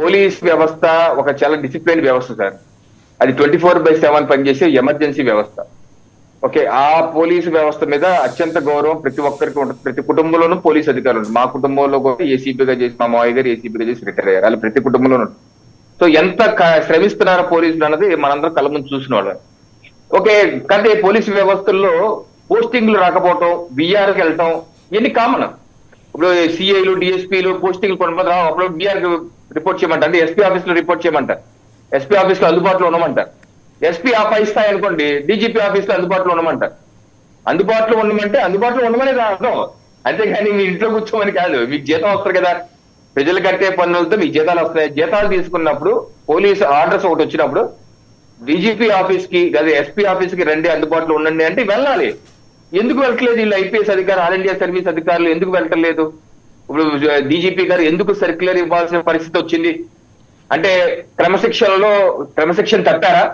Police వ్యవస్థ ఒక చాలా డిసిప్లిన్ వ్యవస్థ సార్. అది ట్వంటీ ఫోర్ బై సెవెన్ పనిచేసే ఎమర్జెన్సీ వ్యవస్థ. ఓకే ఆ పోలీసు వ్యవస్థ మీద అత్యంత గౌరవం ప్రతి ఒక్కరికి ఉంటుంది. ప్రతి కుటుంబంలోనూ పోలీస్ అధికారులు ఉంటారు. మా కుటుంబంలో కూడా ఏసీపీగా చేసి మా మావయ్య గారు ఏసీపీగా చేసి రిటైర్ అయ్యారు. అలా ప్రతి కుటుంబంలోనూ ఉంటుంది. సో ఎంత శ్రమిస్తున్నారో పోలీసులు అన్నది మనందరం కళ్ళ ముందు చూసిన వాళ్ళు. ఓకే కానీ పోలీసు వ్యవస్థల్లో పోస్టింగ్లు రాకపోవటం బీఆర్కి వెళ్ళటం ఇవన్నీ కామన్. ఇప్పుడు సిఐలు డిఎస్పీలు పోస్టింగ్లు కొంతమంది రావు అప్పుడు బీఆర్ రిపోర్ట్ చేయమంటారు. అంటే ఎస్పీ ఆఫీస్లో రిపోర్ట్ చేయమంటారు. ఎస్పీ ఆఫీస్లో అందుబాటులో ఉండమంటారు. ఎస్పీ ఆ పై స్థాయి అనుకోండి డీజీపీ ఆఫీస్లో అందుబాటులో ఉండమంటారు. అందుబాటులో ఉండమంటే అందుబాటులో ఉండమని అర్థం. అంతేగాని మీ ఇంట్లో కూర్చోమని కాదు. మీకు జీతం వస్తారు కదా. ప్రజలు కట్టే పన్నులతో మీకు జీతాలు వస్తాయి. జీతాలు తీసుకున్నప్పుడు పోలీస్ ఆర్డర్స్ ఒకటి వచ్చినప్పుడు డీజీపీ ఆఫీస్కి లేదా ఎస్పీ ఆఫీస్కి రండి అందుబాటులో ఉండండి అంటే వెళ్ళాలి. ఎందుకు వెళ్ళట్లేదు వీళ్ళు ఐపీఎస్ అధికారులు ఆల్ ఇండియా సర్వీస్ అధికారులు ఎందుకు వెళ్ళట్లేదు? ఇప్పుడు డీజీపీ గారు ఎందుకు సర్క్యులర్ ఇవ్వాల్సిన పరిస్థితి వచ్చింది? అంటే క్రమశిక్షణలో క్రమశిక్షణ తట్టారా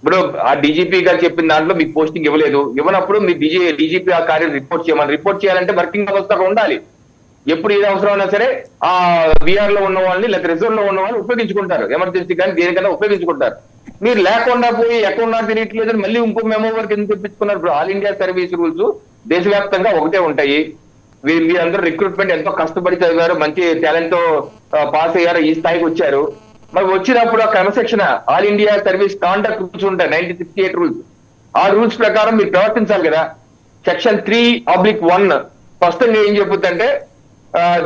ఇప్పుడు ఆ డీజీపీ గారు చెప్పిన దాంట్లో మీకు పోస్టింగ్ ఇవ్వలేదు. ఇవ్వనప్పుడు మీ డీజీ డీజీపీ ఆ కార్యం రిపోర్ట్ చేయమని రిపోర్ట్ చేయాలంటే వర్కింగ్ వ్యవస్థ అక్కడ ఉండాలి. ఎప్పుడు ఏది అవసరం అయినా సరే ఆ బీఆర్లో ఉన్న వాళ్ళని లేకపోతే రిజర్వ్లో ఉన్న వాళ్ళని ఉపయోగించుకుంటారు. ఎమర్జెన్సీ కానీ దేనికైనా ఉపయోగించుకుంటారు. మీరు లేకుండా పోయి అకౌంట్ ఉన్నారు తెలియట్లేదు అని మళ్ళీ ఇంకో మెమో వరకు ఎందుకు తెప్పించుకున్నారు ఇప్పుడు ఆల్ ఇండియా సర్వీస్ రూల్స్ దేశవ్యాప్తంగా ఒకటే ఉంటాయి. వీళ్ళందరూ రిక్రూట్మెంట్ ఎంతో కష్టపడి చదివారు మంచి టాలెంట్తో పాస్ అయ్యారు ఈ స్థాయికి వచ్చారు. మరి వచ్చినప్పుడు ఆ క్రమశిక్షణ all India service conduct rules ఉంటాయి నైన్టీన్ సిక్స్టీ ఎయిట్ రూల్స్ ఆ రూల్స్ ప్రకారం మీరు ప్రవర్తించాలి కదా. Section three oblique one first ఏం చెబుతుందంటే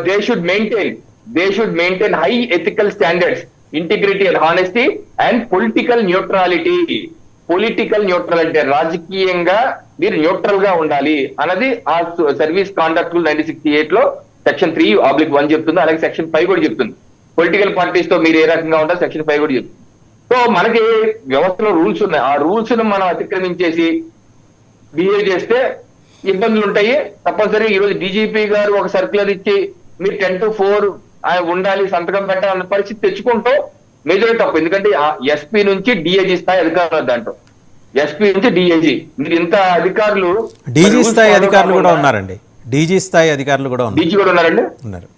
they should maintain they should maintain high ethical standards integrity and honesty and political neutrality political neutral అంటే రాజకీయంగా మీరు న్యూట్రల్గా ఉండాలి అన్నది ఆ service conduct rule nineteen sixty ఎయిట్లో సెక్షన్ త్రీ ఆబ్లిక్ వన్ చెప్తుంది అలాగే సెక్షన్ ఫైవ్ కూడా చెప్తుంది. పొలిటికల్ పార్టీస్తో మీరు ఏ రకంగా ఉంటారో సెక్షన్ ఫైవ్ కూడా చెప్తుంది. సో మనకి వ్యవస్థలో రూల్స్ ఉన్నాయి. ఆ రూల్స్ను మనం అతిక్రమించేసి బిహేవ్ చేస్తే ఇబ్బందులు ఉంటాయి తప్పనిసరి ఈ రోజు డీజీపీ గారు ఒక సర్క్యులర్ ఇచ్చి మీరు టెన్ టు ఫోర్ ఉండాలి సంతకం పెట్టాలన్న పరిస్థితి తెచ్చుకుంటూ మేజర్ తప్పు. ఎందుకంటే ఎస్పీ నుంచి డిఐజీ స్థాయి అధికారులు దాంట్లో ఎస్పీ నుంచి డిఐజీ మీరు ఇంత అధికారులు డీజీ స్థాయి అధికారులు కూడా ఉన్నారండి. డీజీ స్థాయి అధికారులు కూడా ఉన్నారు. డీజీ కూడా ఉన్నారండి? ఉన్నారు.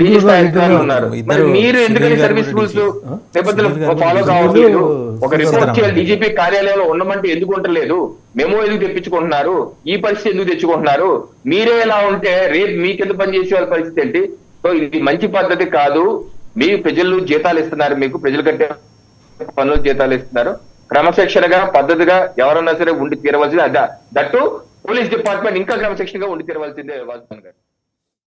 డీజీ స్థాయి అధికారులు ఉన్నారు. మరి ఎందుకని సర్వీస్ రూల్స్ గారు ఫాలో కావట్లేదు. ఒక రిపోర్ట్ చేయాలి డీజీపీ కార్యాలయంలో ఉండమంటే ఎందుకు ఉండలేదు మేము ఎందుకు తెప్పించుకుంటున్నారు? ఈ పరిస్థితి ఎందుకు తెచ్చుకుంటున్నారు? మీరే ఎలా ఉంటే రేపు మీకెందుకు పనిచేసే వాళ్ళ పరిస్థితి ఏంటి? సో ఇది మంచి పద్ధతి కాదు. మీ ప్రజలు జీతాలు ఇస్తున్నారు మీకు ప్రజలు కట్టే పనులు జీతాలు ఇస్తున్నారు. క్రమశిక్షణగా పద్ధతిగా ఎవరన్నా సరే ఉండి తీరవలసింది. దట్టు పోలీస్ డిపార్ట్మెంట్ ఇంకా క్రమశిక్షణగా ఉండి తీరవలసిందే వాజ్పాన్ గారు.